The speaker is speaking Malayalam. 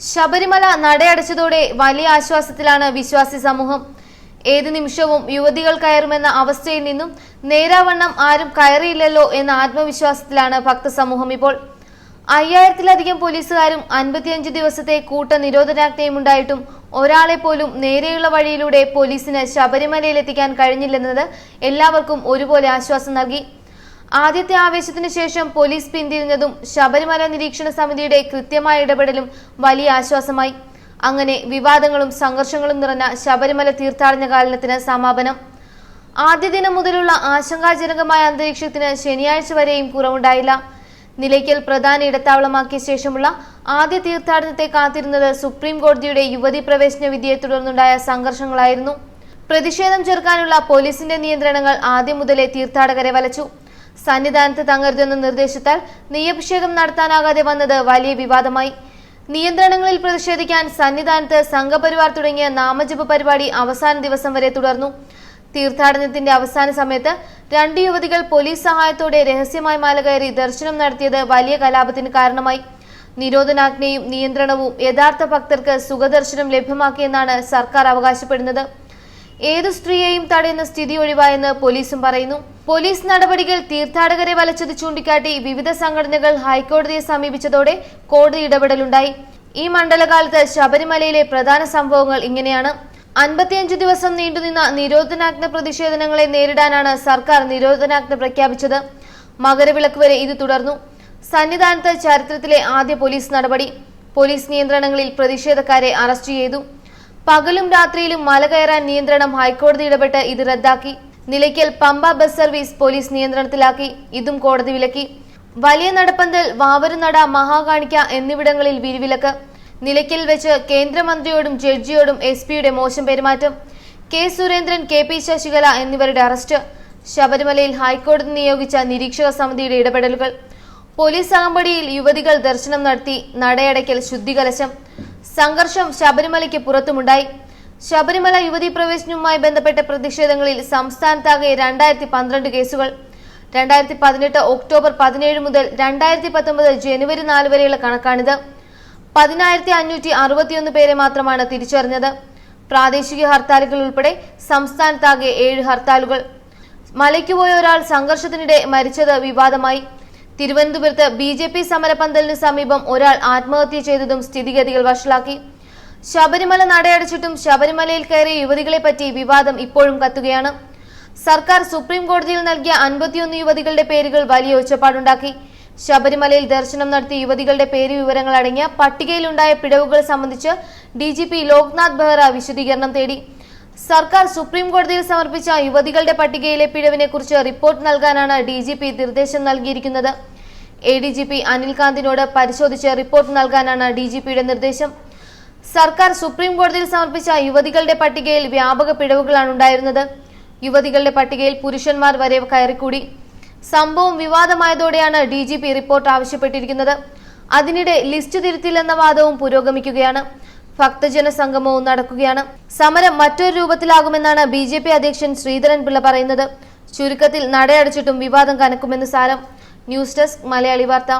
ശബരിമല നടയടച്ചതോടെ വലിയ ആശ്വാസത്തിലാണ് വിശ്വാസി സമൂഹം. ഏത് നിമിഷവും യുവതികൾ കയറുമെന്ന അവസ്ഥയിൽ നിന്നും നേരാവണ്ണം ആരും കയറിയില്ലല്ലോ എന്ന ആത്മവിശ്വാസത്തിലാണ് ഭക്തസമൂഹം ഇപ്പോൾ. അയ്യായിരത്തിലധികം പോലീസുകാരും അൻപത്തിയഞ്ച് ദിവസത്തെ കൂട്ട നിരോധനാജ്ഞയും ഉണ്ടായിട്ടും ഒരാളെ പോലും നേരെയുള്ള വഴിയിലൂടെ പോലീസിന് ശബരിമലയിലെത്തിക്കാൻ കഴിഞ്ഞില്ലെന്നത് എല്ലാവർക്കും ഒരുപോലെ ആശ്വാസം നൽകി. ആദ്യത്തെ ആവേശത്തിന് ശേഷം പോലീസ് പിന്തിരിഞ്ഞതും ശബരിമല നിരീക്ഷണ സമിതിയുടെ കൃത്യമായ ഇടപെടലും വലിയ ആശ്വാസമായി. അങ്ങനെ വിവാദങ്ങളും സംഘർഷങ്ങളും നിറഞ്ഞ ശബരിമല തീർത്ഥാടന കാലത്തിന് സമാപനം. ആദ്യ ദിനം മുതലുള്ള ആശങ്കാജനകമായ അന്തരീക്ഷത്തിന് ശനിയാഴ്ച വരെയും കുറവുണ്ടായില്ല. നിലയ്ക്കൽ പ്രധാന ഇടത്താവളമാക്കിയ ശേഷമുള്ള ആദ്യ തീർത്ഥാടനത്തെ കാത്തിരുന്നത് സുപ്രീം കോടതിയുടെ യുവതി പ്രവേശന വിധിയെ തുടർന്നുണ്ടായ സംഘർഷങ്ങളായിരുന്നു. പ്രതിഷേധം ചെറുക്കാനുള്ള പോലീസിന്റെ നിയന്ത്രണങ്ങൾ ആദ്യം മുതലേ തീർത്ഥാടകരെ വലച്ചു. സന്നിധാനത്ത് തങ്ങരുതെന്ന നിർദ്ദേശത്താൽ നെയ്യഭിഷേകം നടത്താനാകാതെ വന്നത് വലിയ വിവാദമായി. നിയന്ത്രണങ്ങളിൽ പ്രതിഷേധിക്കാൻ സന്നിധാനത്ത് സംഘപരിവാർ തുടങ്ങിയ നാമജപ പരിപാടി അവസാന ദിവസം വരെ തുടർന്നു. തീർത്ഥാടനത്തിന്റെ അവസാന സമയത്ത് രണ്ട് യുവതികൾ പോലീസ് സഹായത്തോടെ രഹസ്യമായി മാല കയറി ദർശനം നടത്തിയത് വലിയ കലാപത്തിന് കാരണമായി. നിരോധനാജ്ഞയും നിയന്ത്രണവും യഥാർത്ഥ ഭക്തർക്ക് സുഖദർശനം ലഭ്യമാക്കിയെന്നാണ് സർക്കാർ അവകാശപ്പെടുന്നത്. ഏതു സ്ത്രീയെയും തടയുന്ന സ്ഥിതി ഒഴിവായെന്ന് പോലീസും പറയുന്നു. പോലീസ് നടപടികൾ തീർത്ഥാടകരെ വലച്ചത് ചൂണ്ടിക്കാട്ടി വിവിധ സംഘടനകൾ ഹൈക്കോടതിയെ സമീപിച്ചതോടെ കോടതി ഇടപെടലുണ്ടായി. ഈ മണ്ഡലകാലത്ത് ശബരിമലയിലെ പ്രധാന സംഭവങ്ങൾ ഇങ്ങനെയാണ്. അൻപത്തിയഞ്ച് ദിവസം നീണ്ടുനിന്ന നിരോധനാജ്ഞ പ്രതിഷേധങ്ങളെ നേരിടാനാണ് സർക്കാർ നിരോധനാജ്ഞ പ്രഖ്യാപിച്ചത്. മകരവിളക്ക് വരെ ഇത് തുടർന്നു. സന്നിധാനത്ത് ചരിത്രത്തിലെ ആദ്യ പോലീസ് നടപടി. പോലീസ് നിയന്ത്രണങ്ങളിൽ പ്രതിഷേധക്കാരെ അറസ്റ്റ് ചെയ്തു. പകലും രാത്രിയിലും മല കയറാൻ നിയന്ത്രണം ഹൈക്കോടതി ഇടപെട്ട് ഇത് റദ്ദാക്കി. Nilakkal Pamba bus service police നിയന്ത്രണത്തിലാക്കി. ഇതും കോടതി വിലക്കി. വലിയ നടപ്പന്തൽ വാവരുനട മഹാകാണിക്ക എന്നിവിടങ്ങളിൽ വിരിവിലക്ക്. നിലയ്ക്കൽ വെച്ച് കേന്ദ്രമന്ത്രിയോടും ജഡ്ജിയോടും എസ് പിയുടെ മോശം പെരുമാറ്റം. K Surendran K P Sasikala എന്നിവരുടെ അറസ്റ്റ്. ശബരിമലയിൽ ഹൈക്കോടതി നിയോഗിച്ച നിരീക്ഷക സമിതിയുടെ ഇടപെടലുകൾ. പോലീസ് അകമ്പടിയിൽ യുവതികൾ ദർശനം നടത്തി നടയടയ്ക്കൽ ശുദ്ധികലശം. സംഘർഷം ശബരിമലയ്ക്ക് പുറത്തുമുണ്ടായി. ശബരിമല യുവതീ പ്രവേശനവുമായി ബന്ധപ്പെട്ട പ്രതിഷേധങ്ങളിൽ സംസ്ഥാനത്താകെ രണ്ടായിരത്തി പന്ത്രണ്ട് കേസുകൾ. രണ്ടായിരത്തി പതിനെട്ട് ഒക്ടോബർ പതിനേഴ് മുതൽ രണ്ടായിരത്തി പത്തൊമ്പത് ജനുവരി നാല് വരെയുള്ള കണക്കാണിത്. പതിനായിരത്തി അഞ്ഞൂറ്റി അറുപത്തിയൊന്ന് പേരെ മാത്രമാണ് തിരിച്ചറിഞ്ഞത്. പ്രാദേശിക ഹർത്താലുകൾ ഉൾപ്പെടെ സംസ്ഥാനത്താകെ ഏഴ് ഹർത്താലുകൾ. മലയ്ക്ക് പോയ ഒരാൾ സംഘർഷത്തിനിടെ മരിച്ചത് വിവാദമായി. തിരുവനന്തപുരത്ത് ബി ജെ പി സമരപന്തലിന് സമീപം ഒരാൾ ആത്മഹത്യ ചെയ്തതും സ്ഥിതിഗതികൾ വഷളാക്കി. ശബരിമല നടയടച്ചിട്ടും ശബരിമലയിൽ കയറിയ യുവതികളെ പറ്റി വിവാദം ഇപ്പോഴും കത്തുകയാണ്. സർക്കാർ സുപ്രീം കോടതിയിൽ നൽകിയ അൻപത്തിയൊന്ന് യുവതികളുടെ പേരുകൾ വലിയ ഒച്ചപ്പാടുണ്ടാക്കി. ശബരിമലയിൽ ദർശനം നടത്തിയ യുവതികളുടെ പേര് വിവരങ്ങൾ അടങ്ങിയ പട്ടികയിലുണ്ടായ പിഴവുകൾ സംബന്ധിച്ച് D G P Loknath Behera വിശദീകരണം തേടി. സർക്കാർ സുപ്രീം കോടതിയിൽ സമർപ്പിച്ച യുവതികളുടെ പട്ടികയിലെ പിഴവിനെ കുറിച്ച് റിപ്പോർട്ട് നൽകാനാണ് ഡി ജി പി നിർദ്ദേശം നൽകിയിരിക്കുന്നത്. എ ഡി ജി പി അനിൽകാന്തിനോട് പരിശോധിച്ച് റിപ്പോർട്ട് നൽകാനാണ് ഡി ജി പിയുടെ നിർദ്ദേശം. സർക്കാർ സുപ്രീം കോടതിയിൽ സമർപ്പിച്ച യുവതികളുടെ പട്ടികയിൽ വ്യാപക പിഴവുകളാണ് ഉണ്ടായിരുന്നത്. യുവതികളുടെ പട്ടികയിൽ പുരുഷന്മാർ വരെ കയറിക്കൂടി. സംഭവം വിവാദമായതോടെയാണ് ഡി ജി പി റിപ്പോർട്ട് ആവശ്യപ്പെട്ടിരിക്കുന്നത്. അതിനിടെ ലിസ്റ്റ് തിരുത്തില്ലെന്ന വാദവും പുരോഗമിക്കുകയാണ്. ഭക്തജന സംഗമവും നടക്കുകയാണ്. സമരം മറ്റൊരു രൂപത്തിലാകുമെന്നാണ് ബി ജെ പി അധ്യക്ഷൻ ശ്രീധരൻ പിള്ള പറയുന്നത്. ചുരുക്കത്തിൽ നടയടച്ചിട്ടും വിവാദം കനക്കുമെന്ന് സാരം. ന്യൂസ് ഡെസ്ക് മലയാളി വാർത്ത.